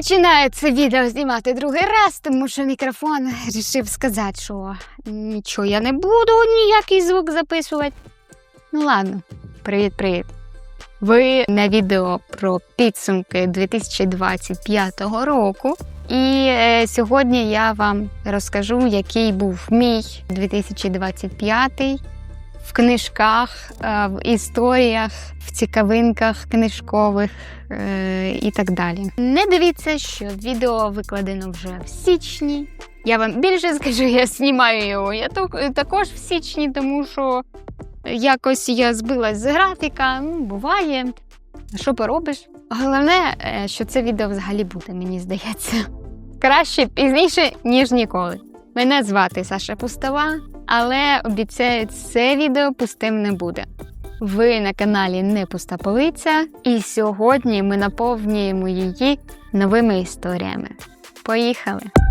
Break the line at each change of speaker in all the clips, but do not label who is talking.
Починаю це відео знімати другий раз, тому що мікрофон вирішив сказати, що нічого я не буду ніякий звук записувати. Ну ладно, привіт-привіт. Ви на відео про підсумки 2025 року. І е, сьогодні я вам розкажу, який був мій 2025 в книжках, е, в історіях, в цікавинках книжкових е, і так далі. Не дивіться, що відео викладено вже в січні. Я вам більше скажу, я знімаю його. Я також в січні, тому що якось я збилась з графіка. Ну, буває. Що поробиш? Головне, е, що це відео взагалі буде, мені здається. Краще пізніше, ніж ніколи. Мене звати Саша Пустова, але обіцяю, це відео пустим не буде. Ви на каналі Не Пуста Полиця, і сьогодні ми наповнюємо її новими історіями. Поїхали! –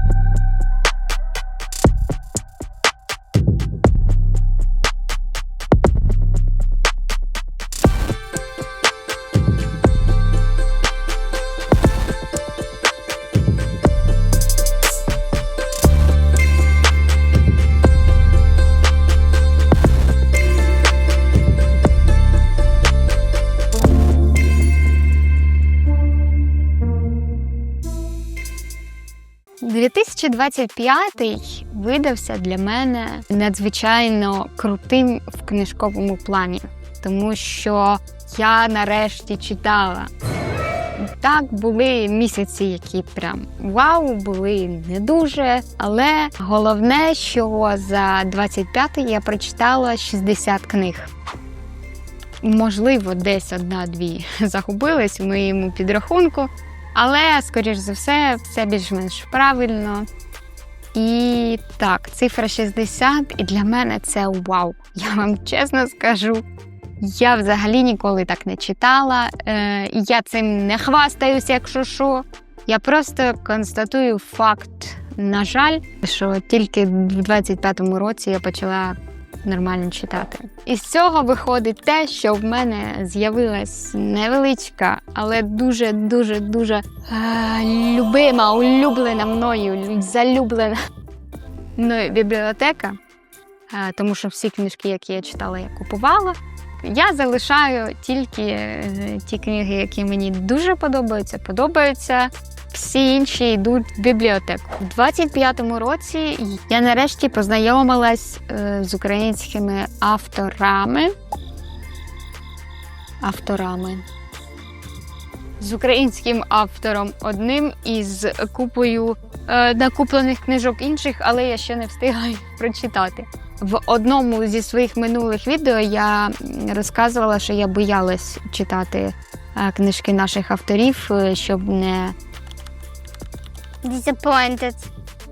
2025 видався для мене надзвичайно крутим в книжковому плані, тому що я нарешті читала. Так, були місяці, які прям вау, були не дуже. Але головне, що за 25-й я прочитала 60 книг. Можливо, десь одна-дві загубились в моєму підрахунку. Але, скоріш за все, все більш-менш правильно. І так, цифра 60, і для мене це вау. Я вам чесно скажу. Я взагалі ніколи так не читала. Е, я цим не хвастаюся, якщо що. Я просто констатую факт, на жаль, що тільки в 25-му році я почала нормально читати. Із цього виходить те, що в мене з'явилась невеличка, але дуже, дуже, дуже любима, улюблена мною, залюблена мною бібліотека. Тому що всі книжки, які я читала, я купувала. Я залишаю тільки е, ті книги, які мені дуже подобаються, подобаються. Всі інші йдуть в бібліотеку. У 25-му році я нарешті познайомилась е, з українськими авторами. Авторами. З українським автором одним із купою е, накуплених книжок інших, але я ще не встигла їх прочитати. В одному зі своїх минулих відео я розказувала, що я боялась читати е, книжки наших авторів, е, щоб не
Disappointed.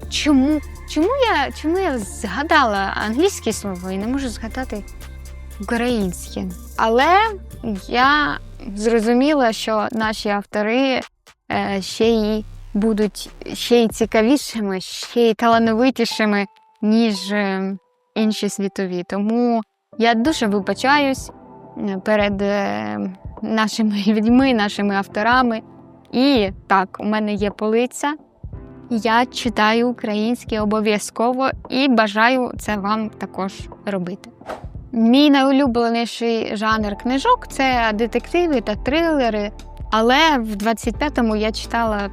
Чому? Чому я, чому я згадала англійське слово і не можу згадати українське? Але я зрозуміла, що наші автори е, ще й будуть ще й цікавішими, ще й талановитішими, ніж е, інші світові. Тому я дуже вибачаюсь е, перед нашими людьми, нашими авторами. І так, у мене є полиця. Я читаю українське обов'язково і бажаю це вам також робити. Мій найулюбленіший жанр книжок це детективи та трилери. Але в 25-му я читала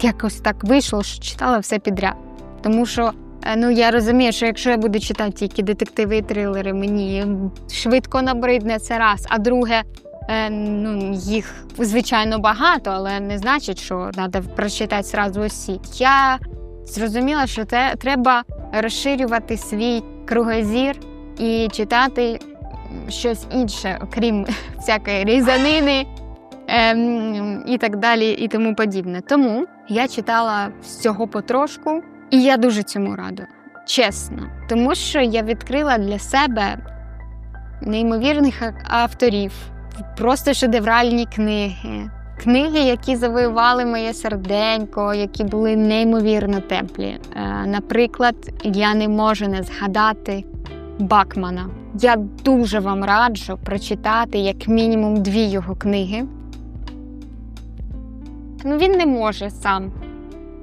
якось так вийшло, що читала все підряд. Тому що е, ну я розумію, що якщо я буду читати тільки детективи і трилери, мені швидко набридне це раз. А друге, е, ну їх звичайно багато, але не значить, що треба прочитати зразу усі. Я зрозуміла, що це треба розширювати свій кругозір і читати щось інше, окрім всякої різанини ем, і так далі, і тому подібне. Тому я читала всього потрошку, і я дуже цьому рада. Чесно, тому що я відкрила для себе неймовірних авторів, просто шедевральні книги. Книги, які завоювали моє серденько, які були неймовірно теплі. Е, наприклад, я не можу не згадати Бакмана. Я дуже вам раджу прочитати як мінімум дві його книги. Ну він не може сам.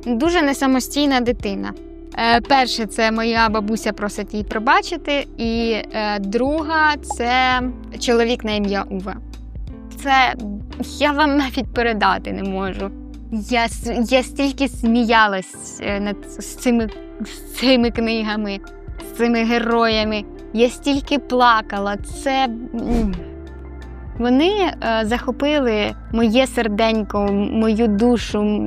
Дуже несамостійна дитина. Е, перше, це моя бабуся просить її пробачити, і е, друга це чоловік на ім'я Уве. Це я вам навіть передати не можу. Я, я стільки сміялась е, над з цими, з цими книгами, з цими героями. Я стільки плакала. Це. Вони е, захопили моє серденько, мою душу.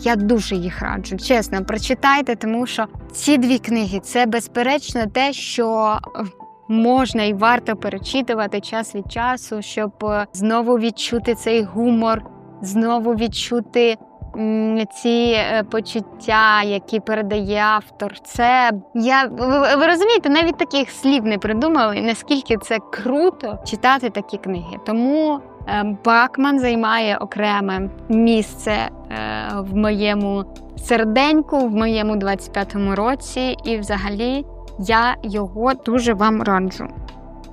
Я дуже їх раджу. Чесно, прочитайте, тому що ці дві книги це безперечно те, що е, можна і варто перечитувати час від часу, щоб е, знову відчути цей гумор, знову відчути ці е, почуття, які передає автор. Це я ви, ви розумієте, навіть таких слів не придумали, наскільки це круто читати такі книги. Тому е, Бакман займає окреме місце е, в моєму серденьку, в моєму 25-му році, і взагалі я його дуже вам раджу.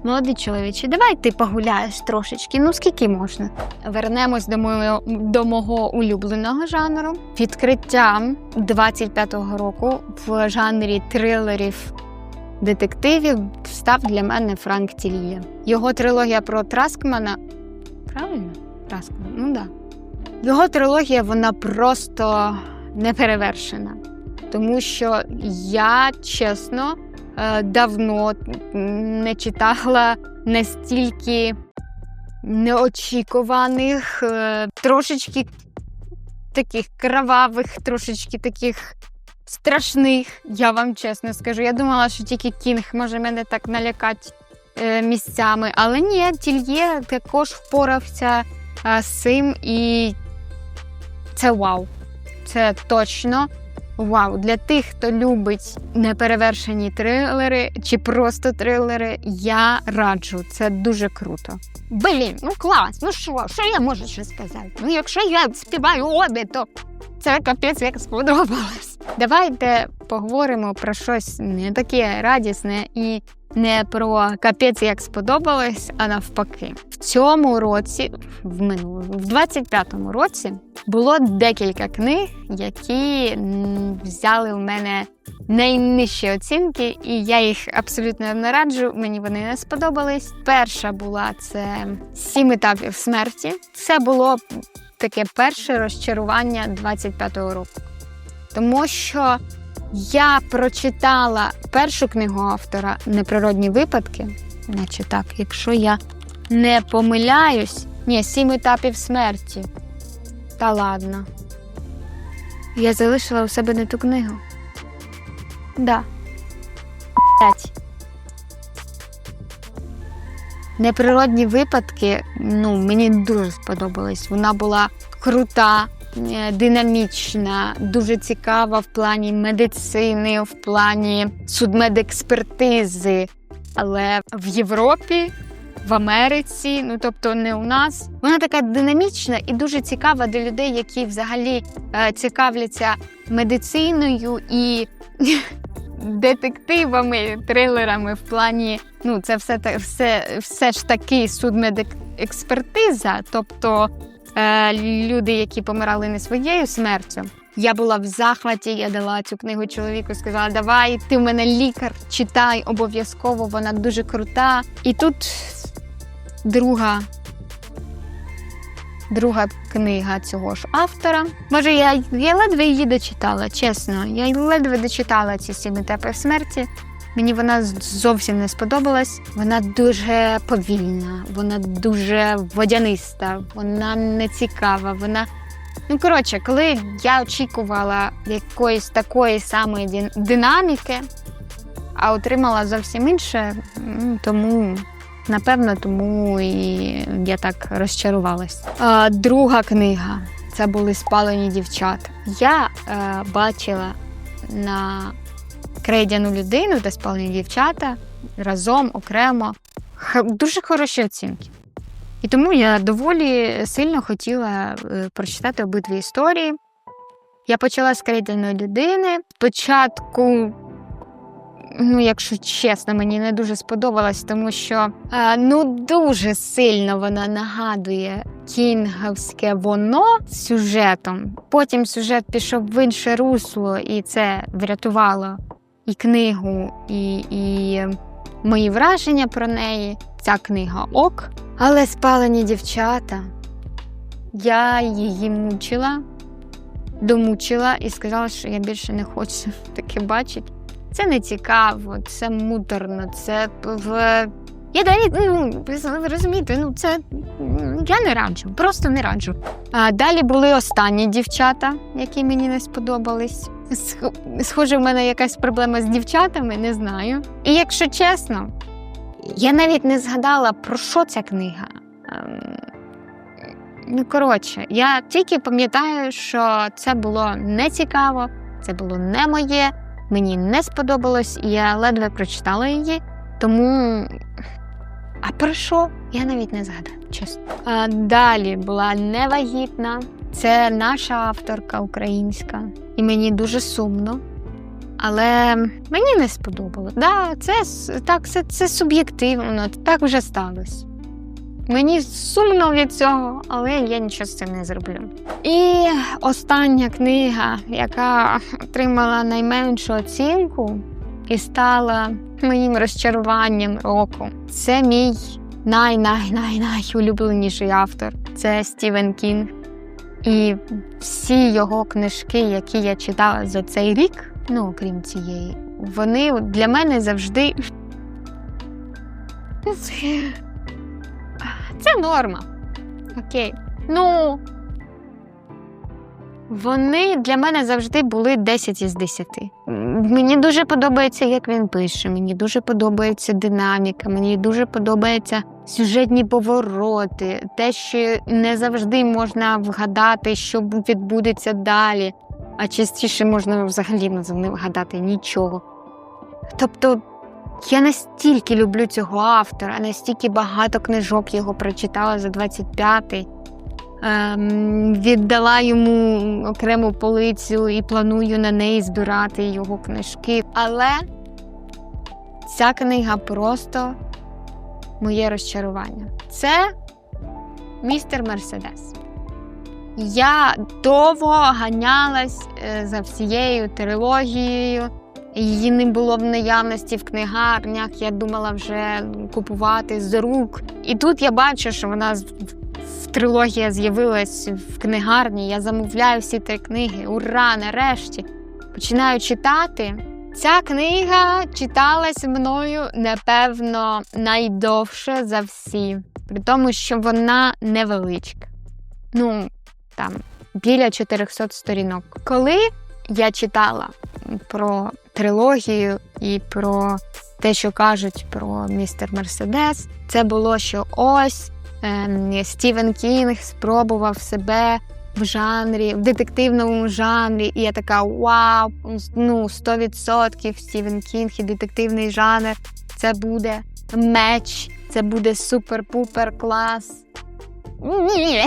Молодий чоловіче, давай ти погуляєш трошечки. Ну скільки можна? Вернемось до мого, до мого улюбленого жанру. Відкриттям 25-го року в жанрі трилерів детективів став для мене Франк Тільє. Його трилогія про Траскмана. Правильно? Траскман, ну. Да. Його трилогія вона просто неперевершена. Тому що я чесно давно не читала настільки неочікуваних, е, трошечки таких кровавих, трошечки таких страшних, я вам чесно скажу. Я думала, що тільки кінг може мене так налякати е, місцями. Але ні, Тільє також впорався е, з цим, і це вау. Це точно вау. Для тих, хто любить неперевершені трилери чи просто трилери, я раджу. Це дуже круто. Блін, ну клас, ну що, що я можу ще сказати? Ну, якщо я співаю обі, то це капець як сподобалось. Давайте поговоримо про щось не таке радісне і не про капець як сподобалось, а навпаки. В цьому році, в минулому, в 25-му році, було декілька книг, які взяли у мене найнижчі оцінки, і я їх абсолютно не раджу. Мені вони не сподобались. Перша була це сім етапів смерті. Це було таке перше розчарування 25-го року. Тому що я прочитала першу книгу автора Неприродні випадки, наче так, якщо я не помиляюсь, ні, сім етапів смерті. Та ладно. Я залишила у себе не ту книгу. Да. Неприродні випадки, ну, мені дуже сподобались. Вона була крута, динамічна, дуже цікава в плані медицини, в плані судмедекспертизи. Але в Європі, в Америці, ну тобто не у нас, вона така динамічна і дуже цікава для людей, які взагалі е, цікавляться медициною і детективами, трилерами в плані, ну це все все, все ж таки судмедекспертиза, тобто е, люди, які помирали не своєю смертю. Я була в захваті, я дала цю книгу чоловіку, сказала: Давай, ти в мене лікар, читай обов'язково, вона дуже крута. І тут друга. Друга книга цього ж автора. Може, я, я ледве її дочитала, чесно. Я ледве дочитала ці сім етапів смерті. Мені вона зовсім не сподобалась. Вона дуже повільна, вона дуже водяниста, вона не цікава. Вона. Ну, коротше, коли я очікувала якоїсь такої самої динаміки, а отримала зовсім інше, тому напевно, тому і я так розчарувалась. А, друга книга це були спалені дівчата. Я е, бачила на крейдяну людину та спалені дівчата разом окремо дуже хороші оцінки. І тому я доволі сильно хотіла е, прочитати обидві історії. Я почала з крейдяної людини. Спочатку ну, якщо чесно, мені не дуже сподобалась, тому що е, ну дуже сильно вона нагадує кінговське воно з сюжетом. Потім сюжет пішов в інше русло, і це врятувало і книгу, і, і мої враження про неї. Ця книга ок. Але спалені дівчата. Я її мучила, домучила і сказала, що я більше не хочу таке бачити. Це не цікаво, це муторно, це в. Я далі, ну, розумієте, ну це я не раджу, просто не раджу. А далі були останні дівчата, які мені не сподобались. Сх- Схоже, в мене якась проблема з дівчатами, не знаю. І якщо чесно, я навіть не згадала, про що ця книга. Ем, Ну, коротше, я тільки пам'ятаю, що це було не цікаво, це було не моє, мені не сподобалось, і я ледве прочитала її. Тому. А про що? Я навіть не згадаю, чесно. А, далі була невагітна. Це наша авторка українська, і мені дуже сумно. Але мені не сподобалось. Да, це так, це, це суб'єктивно, так вже сталося. Мені сумно від цього, але я нічого з цим не зроблю. І остання книга, яка отримала найменшу оцінку і стала моїм розчаруванням року. Це мій най-най-най-найулюбленіший автор. Це Стівен Кінг. І всі його книжки, які я читала за цей рік, ну окрім цієї, вони для мене завжди. Це норма. Окей. Ну. Вони для мене завжди були 10 із 10. Мені дуже подобається, як він пише. Мені дуже подобається динаміка, мені дуже подобаються сюжетні повороти, те, що не завжди можна вгадати, що відбудеться далі, а частіше можна взагалі не вгадати нічого. Тобто я настільки люблю цього автора, настільки багато книжок його прочитала за 25-й. Ем, віддала йому окрему полицю і планую на неї збирати його книжки. Але ця книга просто моє розчарування. Це містер Мерседес. Я довго ганялась е, за всією трилогією. Її не було в наявності в книгарнях. Я думала вже купувати з рук. І тут я бачу, що вона трилогія з'явилась в книгарні. Я замовляю всі три книги. Ура! Нарешті починаю читати. Ця книга читалась мною, напевно, найдовше за всі, при тому, що вона невеличка. Ну, там біля 400 сторінок. Коли я читала про трилогію і про те, що кажуть про містер Мерседес, це було, що ось Стівен Кінг спробував себе в жанрі, в детективному жанрі. І я така: вау, ну 100% Стівен Кінг і детективний жанр. Це буде меч, це буде супер-пупер клас. Ні.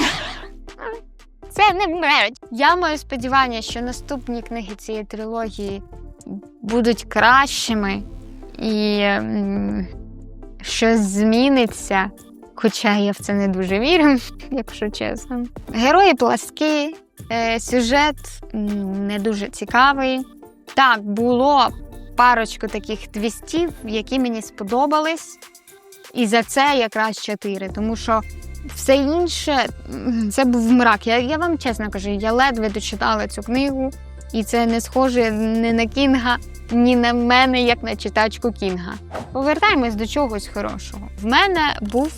Це не меч. Я маю сподівання, що наступні книги цієї трилогії будуть кращими і щось зміниться. Хоча я в це не дуже вірю, якщо чесно. Герої пласкі, е, сюжет не дуже цікавий. Так, було парочку таких твістів, які мені сподобались. І за це якраз чотири, тому що все інше це був мрак. Я, я вам чесно кажу, я ледве дочитала цю книгу, і це не схоже ні на Кінга, ні на мене, як на читачку Кінга. Повертаємось до чогось хорошого. В мене був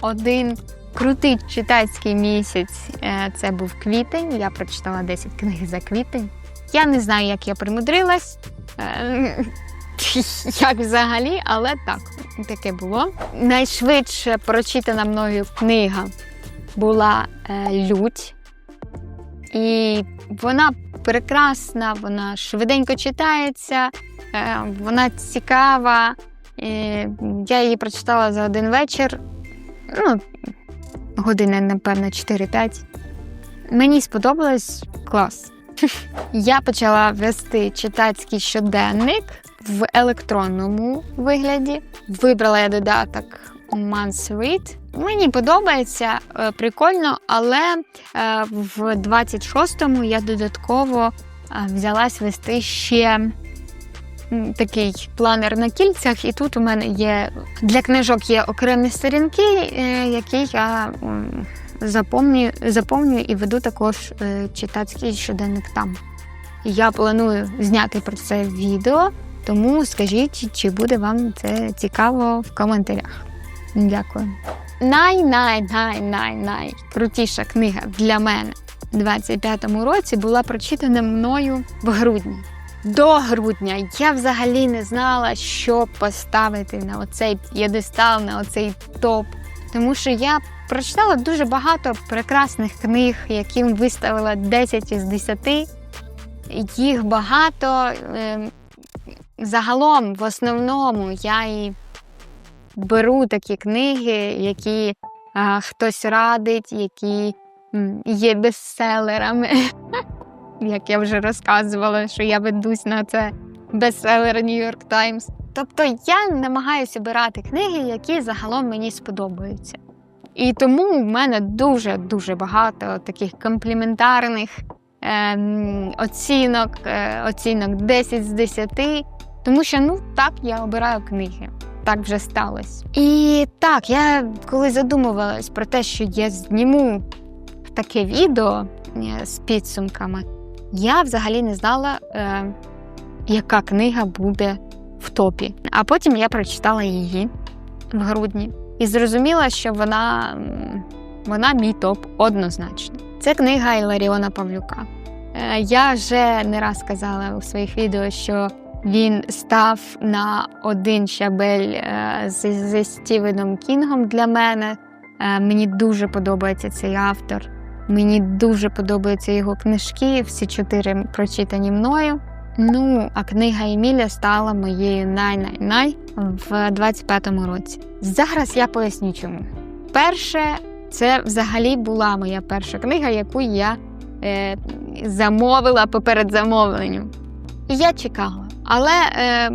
один крутий читацький місяць. Е, Це був квітень. Я прочитала 10 книг за квітень. Я не знаю, як я примудрилась. е, Як взагалі, але так, таке було. Найшвидше прочитана мною книга була е, Лють. І вона прекрасна, вона швиденько читається, вона цікава. Я її прочитала за один вечір. Ну, години, напевно, 4-5. Мені сподобалось клас. Я почала вести читацький щоденник в електронному вигляді. Вибрала я додаток Months Read. Мені подобається, е, прикольно, але е, в 26-му я додатково е, взялась вести ще такий планер на кільцях, і тут у мене є для книжок є окремі сторінки, е, які я заповнюю, заповнюю і веду також е, читацький щоденник там. Я планую зняти про це відео, тому скажіть, чи буде вам це цікаво в коментарях. Дякую. Най-най-най-най-най крутіша книга для мене у 25-му році була прочитана мною в грудні. До грудня я взагалі не знала, що поставити на оцей п'єдестал, на оцей топ. Тому що я прочитала дуже багато прекрасних книг, яким виставила 10 із 10. Їх багато. Ем, Загалом, в основному, я і беру такі книги, які хтось радить, які є бестселерами. Як я вже розказувала, що я ведусь на це бестселер York Times. Тобто я намагаюся обирати книги, які загалом мені сподобаються. І тому в мене дуже-дуже багато таких компліментарних ем, оцінок, е, оцінок 10 з 10, тому що ну так я обираю книги. Так вже сталося. І так, я коли задумувалась про те, що я зніму таке відео е, з підсумками, я взагалі не знала, е, яка книга буде в топі. А потім я прочитала її в грудні і зрозуміла, що вона, вона мій топ однозначно. Це книга Іларіона Павлюка. Е, Я вже не раз казала у своїх відео, що він став на один щабель е, з, зі Стівеном Кінгом для мене. Е, Мені дуже подобається цей автор. Мені дуже подобаються його книжки, всі чотири прочитані мною. Ну, а книга Еміля стала моєю най-най-най в 25-му році. Зараз я поясню чому. Перше, це взагалі була моя перша книга, яку я е, замовила поперед замовленням. І я чекала. Але е,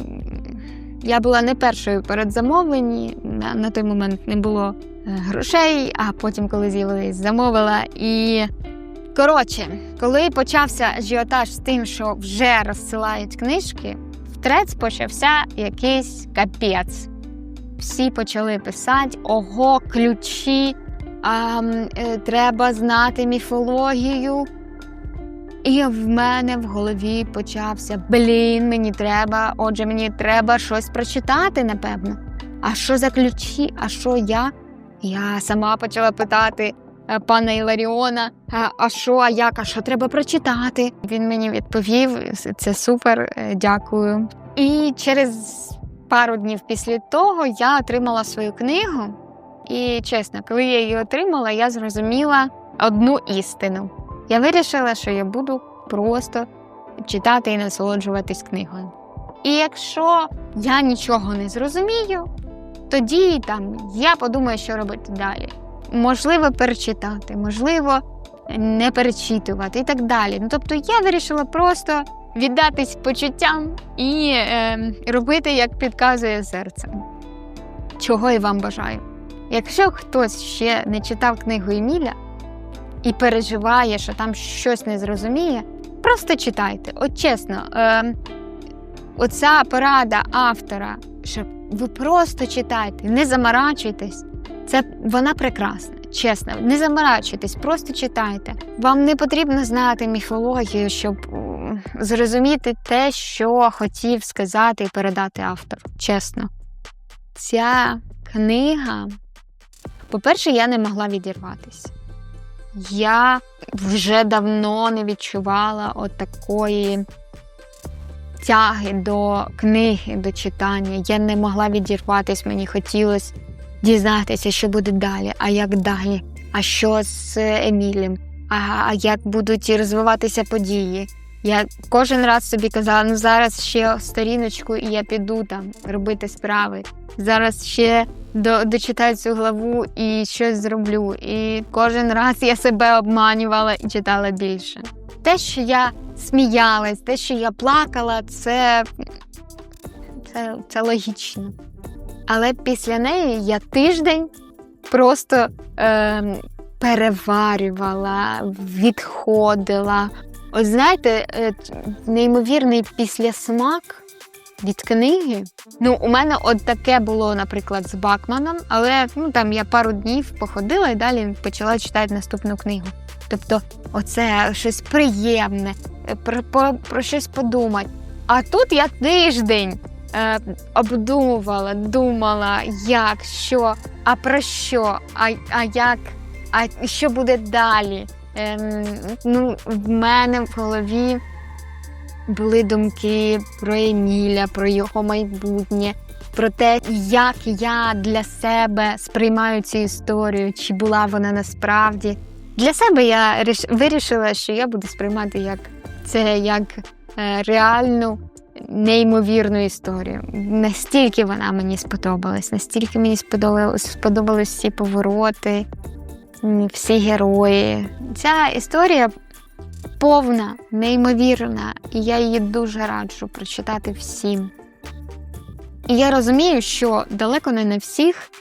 я була не першою перед замовленні. На, на той момент не було грошей, а потім, коли з'явились, замовила. І коротше, коли почався ажіотаж з тим, що вже розсилають книжки, в трец почався якийсь капець. Всі почали писати: ого, ключі, а, е, треба знати міфологію. І в мене в голові почався блін, мені треба, отже, мені треба щось прочитати, напевно. А що за ключі? А що я? Я сама почала питати е, пана Іларіона, «А- а що, а як, а що треба прочитати? Він мені відповів: це супер, е, дякую. І через пару днів після того я отримала свою книгу. І чесно, коли я її отримала, я зрозуміла одну істину. Я вирішила, що я буду просто читати і насолоджуватись книгою. І якщо я нічого не зрозумію, тоді там я подумаю, що робити далі. Можливо, перечитати, можливо, не перечитувати і так далі. Ну, тобто я вирішила просто віддатись почуттям і е, робити, як підказує серце. Чого і вам бажаю. Якщо хтось ще не читав книгу Еміля і переживає, що там щось не зрозуміє, просто читайте. От чесно, е, оця порада автора, що ви просто читайте, не заморачуйтесь. Це вона прекрасна, чесно. Не заморачуйтесь, просто читайте. Вам не потрібно знати міфологію, щоб зрозуміти те, що хотів сказати і передати автор. Чесно. Ця книга, по-перше, я не могла відірватися. Я вже давно не відчувала от такої тяги до книги, до читання. Я не могла відірватися, мені хотілося дізнатися, що буде далі, а як далі, а що з Емілем, а, як будуть розвиватися події. Я кожен раз собі казала, ну зараз ще сторіночку, і я піду там робити справи. Зараз ще до, дочитаю цю главу і щось зроблю. І кожен раз я себе обманювала і читала більше. Те, що я сміялась, те, що я плакала, це, це, це логічно. Але після неї я тиждень просто е, переварювала, відходила. От знаєте, е, неймовірний післясмак від книги. Ну, у мене от таке було, наприклад, з Бакманом, але ну там я пару днів походила і далі почала читати наступну книгу. Тобто, оце щось приємне, е, про, про, про щось подумати. А тут я тиждень е, обдумувала, думала, як, що, а про що, а, а як, а що буде далі. Ем, ну, в мене в голові були думки про Еміля, про його майбутнє, про те, як я для себе сприймаю цю історію, чи була вона насправді. Для себе я вирішила, що я буду сприймати як це як е, реальну, неймовірну історію. Настільки вона мені сподобалась, настільки мені сподобались всі повороти, всі герої. Ця історія повна, неймовірна, і я її дуже раджу прочитати всім. І я розумію, що далеко не на всіх,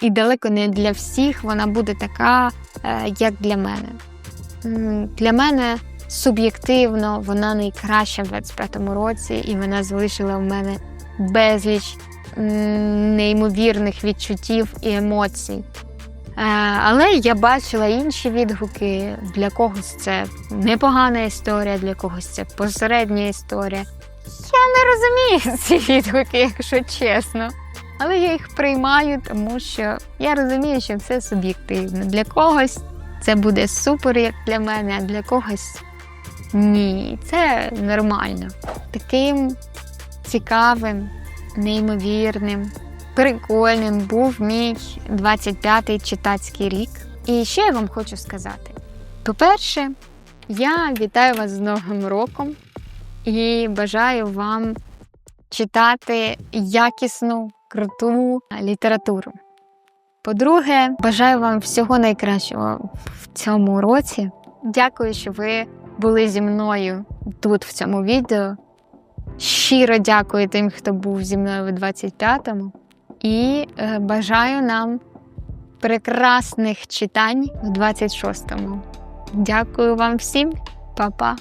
і далеко не для всіх вона буде така, е, як для мене. Для мене суб'єктивно вона найкраща в 25-му році, і вона залишила в мене безліч неймовірних відчуттів і емоцій. Е, Але я бачила інші відгуки. Для когось це непогана історія, для когось це посередня історія. Я не розумію ці відгуки, якщо чесно. Але я їх приймаю, тому що я розумію, що все суб'єктивно. Для когось це буде супер, як для мене, а для когось ні. Це нормально. Таким цікавим, неймовірним, прикольним був мій 25-й читацький рік. І ще я вам хочу сказати: по-перше, я вітаю вас з Новим роком і бажаю вам читати якісну, круту літературу. По-друге, бажаю вам всього найкращого в цьому році. Дякую, що ви були зі мною тут, в цьому відео. Щиро дякую тим, хто був зі мною в 25-му. І е, бажаю нам прекрасних читань в 26-му. Дякую вам всім, Па-па!